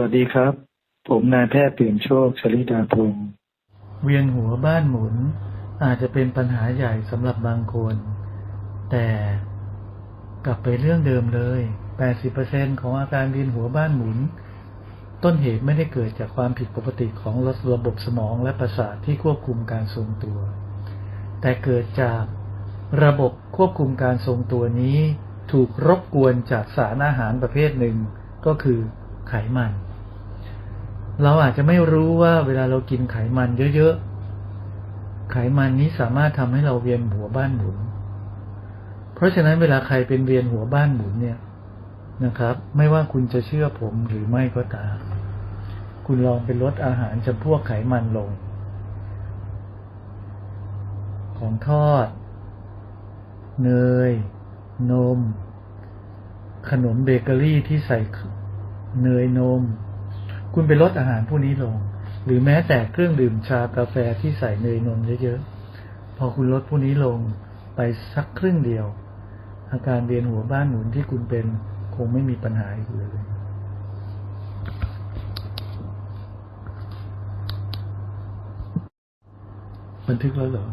วัสดีครับ ผมนายแพทย์เปี่ยนโชคชลิดาพงศ์เวียนหัวบ้านหมุน อาจจะเป็นปัญหาใหญ่สำหรับบางคน แต่กลับไปเรื่องเดิมเลย 80%ของอาการเวียนหัวบ้านหมุน ต้นเหตุไม่ได้เกิดจากความผิดปกติของระบบสมองและประสาทที่ควบคุมการทรงตัว แต่เกิดจากระบบควบคุมการทรงตัวนี้ ถูกรบกวนจากสารอาหารประเภทหนึ่ง ก็คือ ไขมัน เราอาจจะไม่รู้ว่าเวลาเรากินไขมันเยอะๆ ไขมันนี้สามารถทำให้เราเวียนหัวบ้านหมุน เพราะฉะนั้นเวลาใครเป็นเวียนหัวบ้านหมุนเนี่ยนะครับ ไม่ว่าคุณจะเชื่อผมหรือไม่ก็ตาม คุณลองไปลดอาหารจำพวกไขมันลง ของทอด เนย นม ขนมเบเกอรี่ที่ใส่ เนยนม คุณไปลดอาหารพวกนี้ลง หรือแม้แต่เครื่องดื่มชากาแฟที่ใส่เนยนมเยอะๆ พอคุณลดพวกนี้ลงไปสักครึ่งเดียว อาการเวียนหัวบ้านหมุนที่คุณเป็นคงไม่มีปัญหาอีกเลยบันทึกแล้วเหรอ